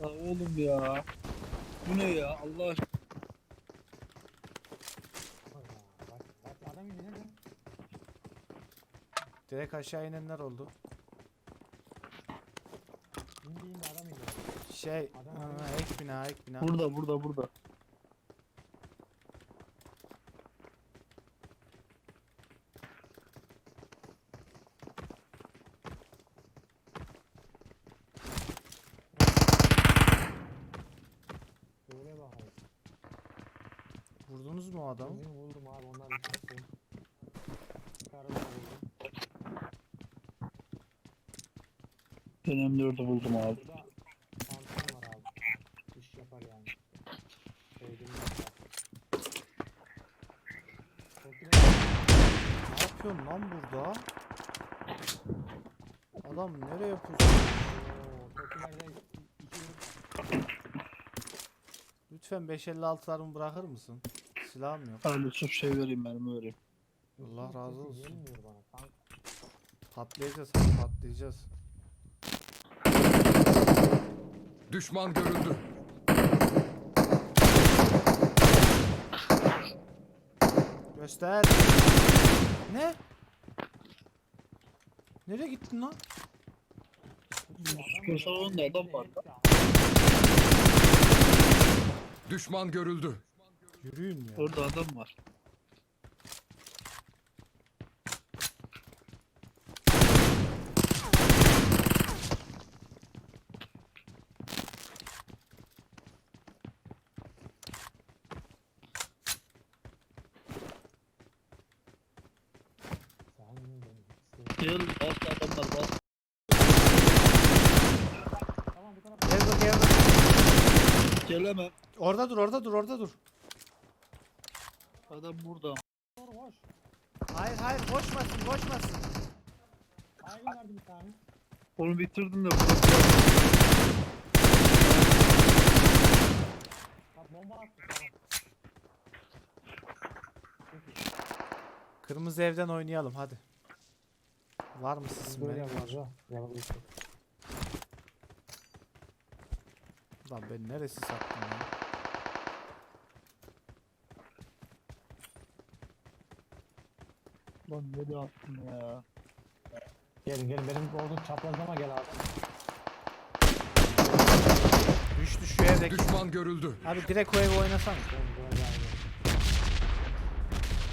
Ya oğlum ya. Bu ne ya Allah aşkına. Bak, bak adam indi nerede? Direkt aşağı inenler oldu. İndi indi adam indi. Şey, Adam ha, arıyor. ek bina, ek bina. Burada burada burada. Şöyle bakayım. Adamı? Bizim buldum abi onlar. Karını da buldum. Ben M4'ü buldum abi. Burada pantolon var abi. İş yapar yani. Sevdiğim yapar. Çok iyi. Ne yapıyorsun lan burada? Adam nereye pusuyor? Oo, Tokilerde iki Lütfen 556'larımı bırakır mısın? Silahım yok. Abi Yusuf şey vereyim benim vereyim. Allah razı olsun. Bana. Patlayacağız, patlayacağız. Düşman görüldü. Göster. Ne? Nereye gittin lan? Salonunda adam var. Düşman görüldü. Yürüyün ya. Orada adam var. Adamlar. Gel bak gel bak. Gelemem. Orada dur, orada dur, orada dur. Adam burada. Boş. Hayır hayır bir tane. Onu bitirdim de. Bak bomba attı. Kırmızı evden oynayalım hadi. Var mı sizin böyle yapacağız ha. Yapabiliriz. Lan ben neresi sattım ya? Lan nereye attın ya? Gelin gelin benim olduğum çaprazlama gel abi. Düştü şu evdeki. Düşman görüldü. Abi direkt o evi oynasana. Ben duracağım.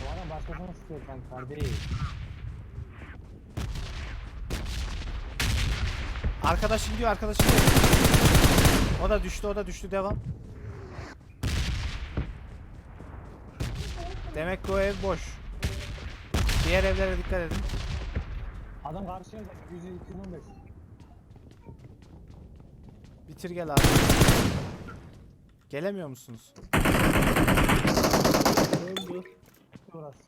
Bu adam başkasına sıkıyor kanka kardeş. Arkadaşı gidiyor, arkadaşı gidiyor. O da düştü, o da düştü. Devam. Demek ki o ev boş. Diğer evlere dikkat edin. Adam karşıya 100 215. Bitir gel abi. Gelemiyor musunuz? Öldü. Burası.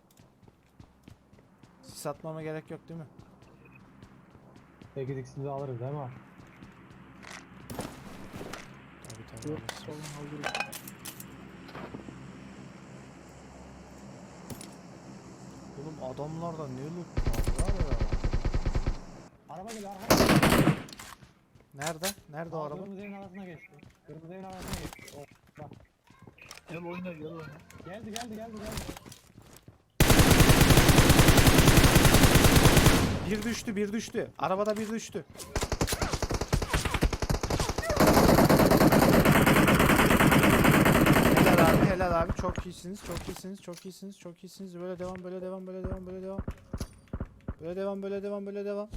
Sis atmama gerek yok değil mi? 8 x'ini de alırız değil mi? abi? Tabii tabii. Yok alırız. Adamlarda ne loot var ya. Araba geliyor araba. Nerede? Nerede o Aa, araba? Kırmızı evin arasına geçti. Kırmızı evin arasına geçti. Oh, bak. Gel oyna gel oyna. Geldi geldi geldi geldi. Bir düştü, bir düştü. Arabada bir düştü. Helal abi, helal abi. Çok iyisiniz, çok iyisiniz, çok iyisiniz, çok iyisiniz. Böyle devam, böyle devam, böyle devam, böyle devam. Böyle devam, böyle devam, böyle devam.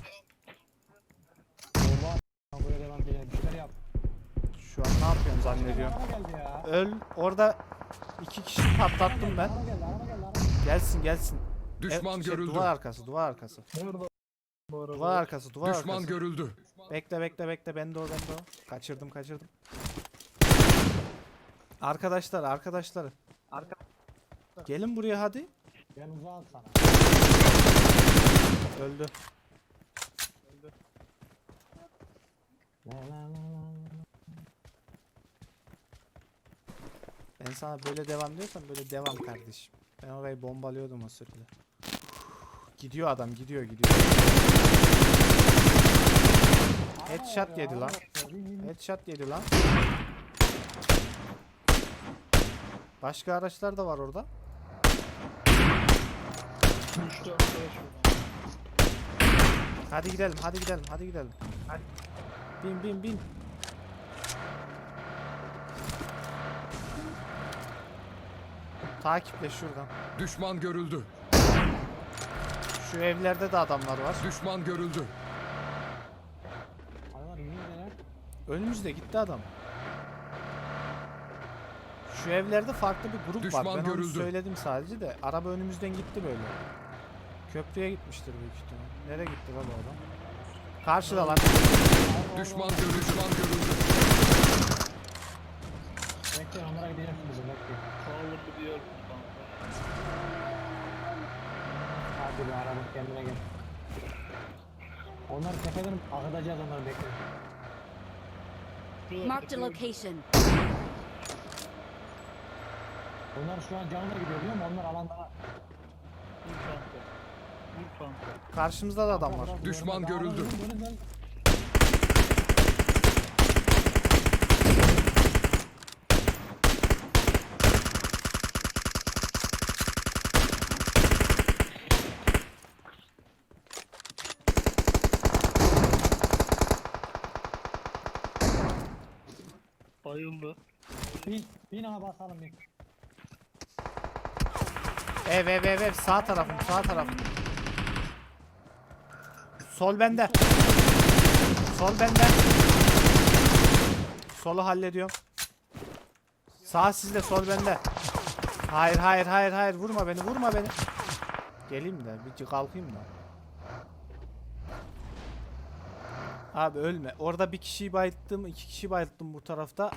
At. Buraya devam edelim. Bir şeyler yap. Şu an ne yapıyorum zannediyorum. Araba geldi ya. Öl, orada iki kişi patlattım ben. Araba geldi araba geldi araba geldi. Gelsin, gelsin. Düşman şey, görüldü. Duvar arkası, duvar arkası. Nerede bu araba? Duvar arkası, duvar Düşman arkası. görüldü. Bekle bekle bekle ben de o ben de o. Kaçırdım kaçırdım. Arkadaşlar arkadaşlar. Arka Gelin buraya hadi. Ben uzağım sana. Öldü. La la la la. Ben sana böyle devam diyorsam böyle devam kardeşim. Ben orayı bombalıyordum o sırada. Gidiyor adam gidiyor gidiyor. Headshot yedi lan. Headshot yedi lan. Başka araçlar da var orada. Hadi gidelim, hadi gidelim, hadi gidelim. Bin bin bin. Takiple şuradan. Düşman görüldü. Şu evlerde de adamlar var. Düşman görüldü. Neredeler? Önümüzde gitti adam. Şu evlerde farklı bir grup Düşman var. Ben onu görüldü. söyledim sadece de. Araba önümüzden gitti böyle. Köprüye gitmiştir büyük ihtimal. Nereye gitti lan bu adam? Karşıda lan. Düşman görüldü. Düşman görüldü. Bekle onlara gideceğim şimdi bizim bekle. Sağlıklı bir yer bu kanka. Hadi bir araba kendine gel. Onları tepeden akıtacağız onları bekle. Marked a location. Onlar şu an canına gidiyor biliyor musun? Onlar alanda. Vur kanka. Vur kanka. Karşımızda da adam var. Düşman görüldü. Bayıldı. Bin, bin ama basalım bin. Ev ev ev ev sağ tarafım sağ tarafım. Sol bende. Sol bende. Solu hallediyorum. Sağ sizde sol bende. Hayır hayır hayır hayır vurma beni vurma beni. Geleyim de bir kalkayım da. Abi ölme. Orada bir kişiyi bayılttım, iki kişi bayılttım bu tarafta.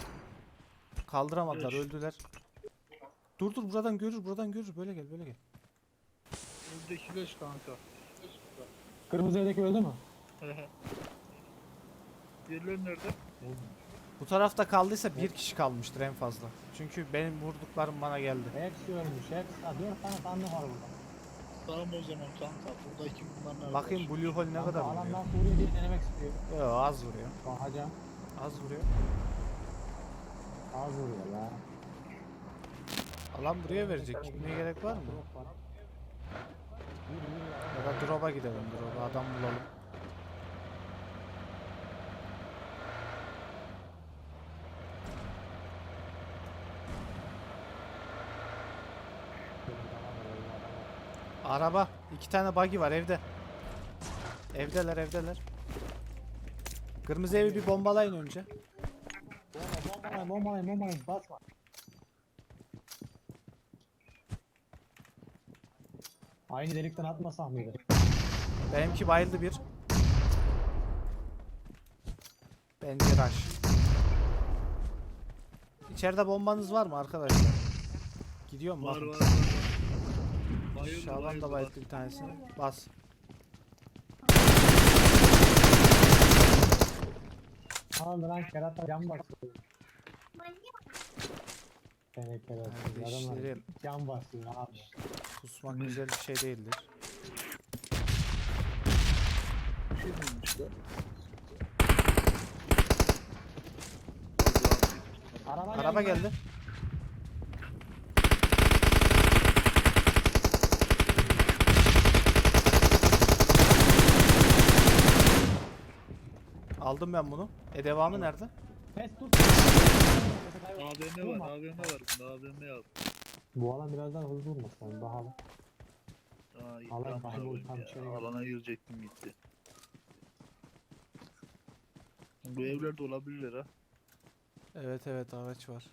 Kaldıramadılar, Geç. öldüler. Dur dur buradan görür, buradan görür. Böyle gel, böyle gel. Evdeki leş kanka. Kırmızı evdeki öldü mü? Diğerleri nerede? Bu tarafta kaldıysa bir kişi kalmıştır en fazla. Çünkü benim vurduklarım bana geldi. Hepsi ölmüş. Hepsi. Ha, dört tane sandık var burada. Tamam o zaman kanka. Buradaki bunlar nerede? Bakayım Blue Hole ne kadar Alandan vuruyor. Suriye diye denemek istiyor. Yo, az vuruyor. Bakacağım. Az vuruyor. Az vuruyor la. Alan buraya verecek. Gitmeye gerek var mı? Ya. Da drop'a gidelim drop'a. Adam bulalım. Araba. iki tane buggy var evde. Evdeler evdeler. Kırmızı evi bir bombalayın önce. Bomba, bombalayın, bombalayın, bombalayın. Basma. Aynı delikten atmasak mıydı? Benimki bayıldı bir. Bence rush. İçeride bombanız var mı arkadaşlar? Gidiyor mu? Var Bakın. var var. Bayıldı Şaban da bayıldı bir tanesini. Bas. Aldı lan kerata cam basıyor. Seni kerata. Kardeşlerim cam basıyor abi. Kusmak güzel bir şey değildir. Bir şey miymiş lan? Araba, Araba geldi. Aldım ben bunu. E devamı nerede? Pes tut. AVM var AVM var bunda AVM al. Bu alan biraz daha hızlı olmaz yani bahalı. Aa, Alan tamam, bayağı tamam tam ya. şey. Alana girecektim gitti. Bu evlerde olabilirler ha. Evet evet araç var.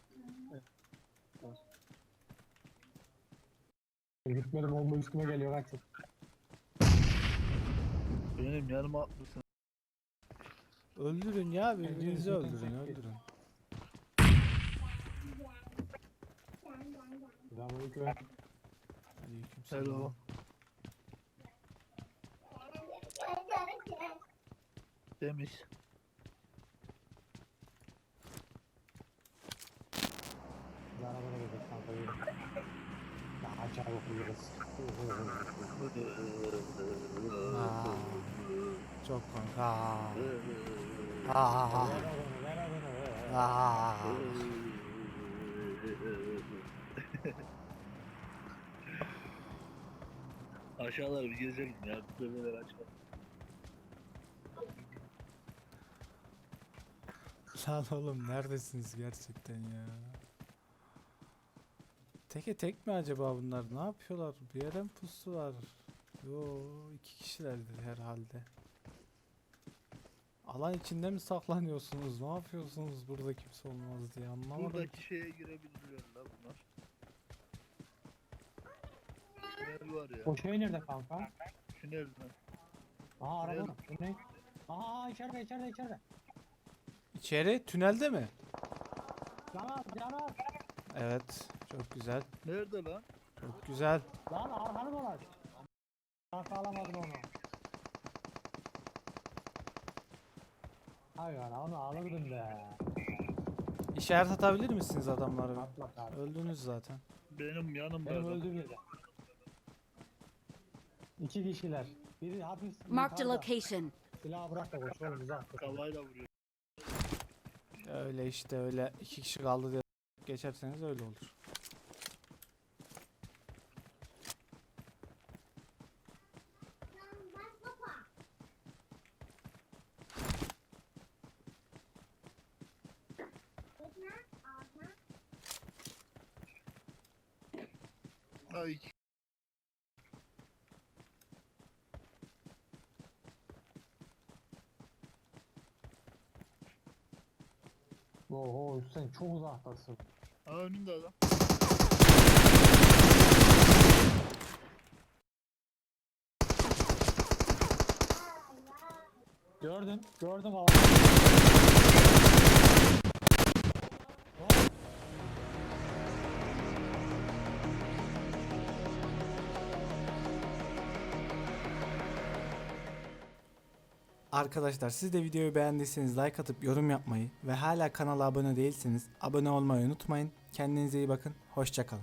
Gitmedim olma üstüme geliyor kaçın. Benim yanıma atlısın. Öldürün ya birbirinizi öldürün öldürün. Selamünaleyküm. Aleykümselam. Hello. Temiz. Biz arabaya gidelim kanka yürü. Daha çabuk yürürüz. Aa, çok kanka. Aa, Ver adını ver adını. aa. Aşağılar bir gezelim ya. Bebeler aşağı. Lan oğlum neredesiniz gerçekten ya? Teke tek mi acaba bunlar? Ne yapıyorlar? Bir yere mi pusular? Yo iki kişilerdir herhalde. Alan içinde mi saklanıyorsunuz? Ne yapıyorsunuz burada kimse olmaz diye anlamadım. Buradaki şeye girebiliyorlar la bunlar. Tünel var ya. O şey nerede kanka? Tünel mi? Aha araba. Nerede? Bu ne? Aha içeride içeride içeride. İçeri tünelde mi? Canan canan. Evet çok güzel. Nerede lan? Çok güzel. Lan arkanı dolaş. Kanka alamadın onu. Hayır onu alırdın be. İşaret atabilir misiniz adamları? Atla abi. Öldünüz zaten. Benim yanımda Benim adam. öldüğüm yerde. İki kişiler. Biri hafif Marked a yukarıda. location. Silahı bırak da koş oğlum uzak. Kavayla vuruyor. Öyle işte öyle iki kişi kaldı diye geçerseniz öyle olur. Ay. Sen çok uzaktasın. Aa önünde adam. Gördüm, gördüm abi. Arkadaşlar siz de videoyu beğendiyseniz like atıp yorum yapmayı ve hala kanala abone değilseniz abone olmayı unutmayın. Kendinize iyi bakın. Hoşçakalın.